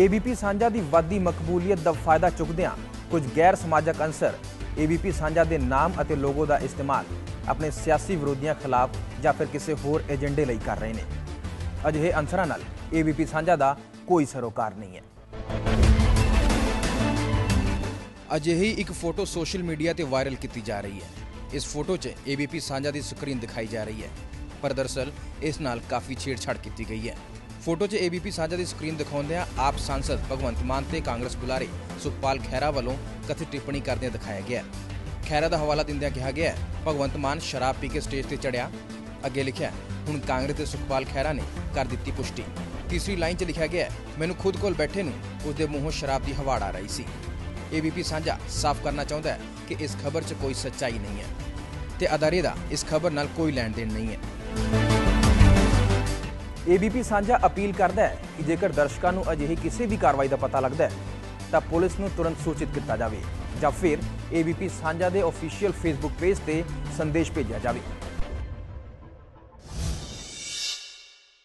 ABP ਸਾਂਝਾ ਦੀ ਵੱਧਦੀ ਮਕਬੂਲੀਅਤ ਦਾ ਫਾਇਦਾ ਚੁੱਕਦਿਆਂ ਕੁਝ ਗੈਰ ਸਮਾਜਿਕ ਅੰਸਰ ਏਬੀਪੀ ਸਾਂਝਾ ਦੇ ਨਾਮ ਅਤੇ ਲੋਗੋ ਦਾ ਇਸਤੇਮਾਲ ਆਪਣੇ ਸਿਆਸੀ ਵਿਰੋਧੀਆਂ ਖਿਲਾਫ ਜਾਂ ਫਿਰ ਕਿਸੇ ਹੋਰ ਏਜੰਡੇ ਲਈ ਕਰ ਰਹੇ ਨੇ। ਅਜਿਹੇ ਅੰਸਰਾਂ ਨਾਲ ਏਬੀਪੀ ਸਾਂਝਾ ਦਾ ਕੋਈ ਸਰੋਕਾਰ ਨਹੀਂ ਹੈ। ਅਜਿਹੀ ਇੱਕ ਫੋਟੋ ਸੋਸ਼ਲ ਮੀਡੀਆ ਤੇ ਵਾਇਰਲ ਕੀਤੀ ਜਾ ਰਹੀ ਹੈ। ਇਸ ਫੋਟੋ 'ਚ ਏਬੀਪੀ ਸਾਂਝਾ ਦੀ ਸਕਰੀਨ ਦਿਖਾਈ ਜਾ ਰਹੀ ਹੈ। ਪਰ ਦਰਅਸਲ ਇਸ ਨਾਲ ਕਾਫੀ ਛੇੜਛਾੜ ਕੀਤੀ ਗਈ ਹੈ। ਫੋਟੋ 'ਚ ਏਬੀਪੀ ਸਾਂਝਾ ਦੀ ਸਕਰੀਨ ਦਿਖਾਉਂਦਿਆਂ ਆਪ ਸੰਸਦ ਭਗਵੰਤ ਮਾਨ ਤੇ ਕਾਂਗਰਸ ਬੁਲਾਰੇ ਸੁਖਪਾਲ ਖਹਿਰਾ ਵੱਲੋਂ ਕਥਿਤ ਟਿੱਪਣੀ ਕਰਦਿਆਂ ਦਿਖਾਇਆ ਗਿਆ। ਖਹਿਰਾ ਦਾ ਹਵਾਲਾ ਦਿੰਦਿਆਂ ਕਿਹਾ ਗਿਆ, ਭਗਵੰਤ ਮਾਨ ਸ਼ਰਾਬ ਪੀ ਕੇ ਸਟੇਜ ਤੇ ਚੜਿਆ ਅੱਗੇ ਲਿਖਿਆ, ਹੁਣ ਕਾਂਗਰਸ ਤੇ ਸੁਖਪਾਲ ਖਹਿਰਾ ਨੇ ਕਰ ਦਿੱਤੀ ਪੁਸ਼ਟੀ। ਤੀਸਰੀ ਲਾਈਨ 'ਚ ਲਿਖਿਆ ਗਿਆ, ਮੈਨੂੰ ਖੁਦ ਕੋਲ ਬੈਠੇ ਨੂੰ ਉਸ ਦੇ ਮੂੰਹੋਂ ਸ਼ਰਾਬ ਦੀ ਹਵਾੜ ਆ ਰਹੀ ਸੀ। ਏਬੀਪੀ ਸਾਂਝਾ ਸਾਫ਼ ਕਰਨਾ ਚਾਹੁੰਦਾ ਹੈ ਕਿ ਇਸ ਖਬਰ 'ਚ ਕੋਈ ਸੱਚਾਈ ਨਹੀਂ ਹੈ ਤੇ ਅਦਾਰੇ ਦਾ ਇਸ ਖਬਰ ਨਾਲ ਕੋਈ ਲੈਣ ਦੇਣ ਨਹੀਂ ਹੈ। ਏਬੀਪੀ ਸਾਂਝਾ ਅਪੀਲ ਕਰਦਾ ਹੈ ਕਿ ਜੇਕਰ ਦਰਸ਼ਕਾਂ ਨੂੰ ਅਜਿਹੀ ਕਿਸੇ ਵੀ ਕਾਰਵਾਈ ਦਾ ਪਤਾ ਲੱਗਦਾ ਹੈ, ਤਾਂ ਪੁਲਿਸ ਨੂੰ ਤੁਰੰਤ ਸੂਚਿਤ ਕੀਤਾ ਜਾਵੇ ਜਾਂ ਫਿਰ ਏਬੀਪੀ ਸਾਂਝਾ ਦੇ ਅਫੀਸ਼ੀਅਲ ਫੇਸਬੁੱਕ ਪੇਜ ਤੇ ਸੰਦੇਸ਼ ਭੇਜਿਆ ਜਾਵੇ।